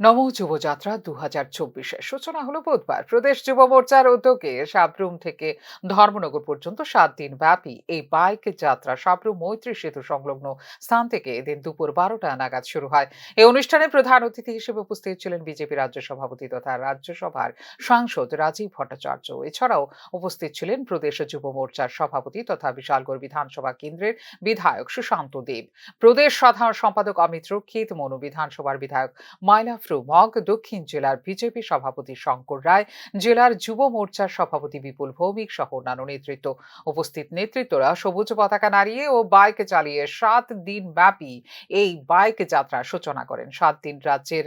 নম যুবযাত্রা দু হাজার চব্বিশের সূচনা হলো বুধবার। প্রদেশ যুব মোর্চার উদ্যোগে সাবরুম থেকে ধর্মনগর পর্যন্ত সাত দিন ব্যাপী এই বাইক যাত্রা সাবরুম মৈত্রী সেতু সংলগ্ন স্থান থেকে এদিন দুপুর বারোটা নাগাদ শুরু হয়। এই অনুষ্ঠানে প্রধান অতিথি হিসেবে উপস্থিত ছিলেন বিজেপি রাজ্য সভাপতি তথা রাজ্যসভার সাংসদ রাজীব ভট্টাচার্য। এছাড়াও উপস্থিত ছিলেন প্রদেশ যুব মোর্চার সভাপতি তথা বিশালগড় বিধানসভা কেন্দ্রের বিধায়ক সুশান্ত দেব। প্রদেশ সাধারণ সম্পাদক অমিত রক্ষিত, মনু বিধানসভার বিধায়ক মাইলা ফ্রুমক দক্ষিণ জেলার বিজেপি সভাপতি শঙ্কর রায়, জেলার যুব মোর্চার সভাপতি বিপুল ভৌমিক সহ অন্যান্য নেতৃত্ব। উপস্থিত নেতৃত্বরা সবুজ পতাকা নাড়িয়ে ও বাইক চালিয়ে সাত দিন ব্যাপী এই বাইক যাত্রার সূচনা করেন। সাত দিন রাজ্যের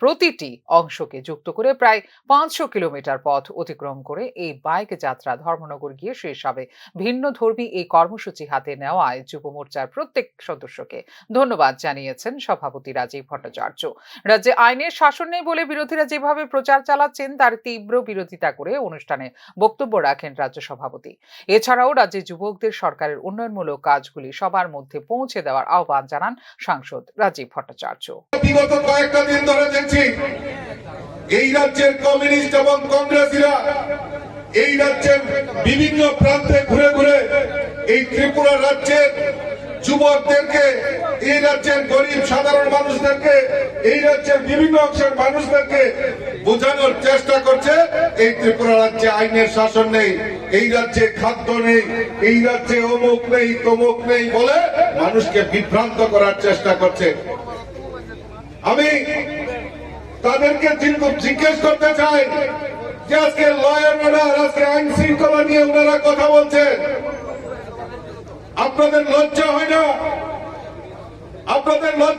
প্রতিটি অংশকে যুক্ত করে প্রায় পাঁচশো কিলোমিটার পথ অতিক্রম করে এই বাইক যাত্রা ধর্মনগর গিয়ে শেষ হবে। ভিন্ন ধর্মী এই কর্মসূচি হাতে নেওয়ায় যুব মোর্চার প্রত্যেক সদস্যকে ধন্যবাদ জানিয়েছেন সভাপতি রাজীব ভট্টাচার্য। রাজ্যে আইনের শাসন নেই বলে বিরোধীরা যেভাবে প্রচার চালাচ্ছেন, তার তীব্র বিরোধিতা করে অনুষ্ঠানে বক্তব্য রাখেন রাজ্য সভাপতি। এছাড়াও রাজ্যে যুবকদের সরকারের উন্নয়নমূলক কাজগুলি সবার মধ্যে পৌঁছে দেওয়ার আহ্বান জানান সাংসদ রাজীব ভট্টাচার্য। বিগত কয়েকটা দিন ধরে দেখছি, এই রাজ্যের কমিউনিস্ট এবং কংগ্রেসীরা এই রাজ্যের বিভিন্ন প্রান্তে ঘুরে ঘুরে এই ত্রিপুরা রাজ্যের যুবকদেরকে, এই রাজ্যের গরিব সাধারণ মানুষদেরকে, এই রাজ্যের বিভিন্ন অংশের মানুষদেরকে বোঝানোর চেষ্টা করছে। এই ত্রিপুরা রাজ্যে আইনের শাসন নেই, এই রাজ্যে খাদ্য নেই, এই রাজ্যে অমুক নেই, তমুক নেই বলে মানুষকে বিভ্রান্ত করার চেষ্টা করছে। আমি তাদেরকে জিজ্ঞেস করতে চাই যে আজকে লয়ার আইন শৃঙ্খলা নিয়ে ওনারা কথা বলছেন। আপনাদের লজ্জা হয় না। আপনাদের লজ্জা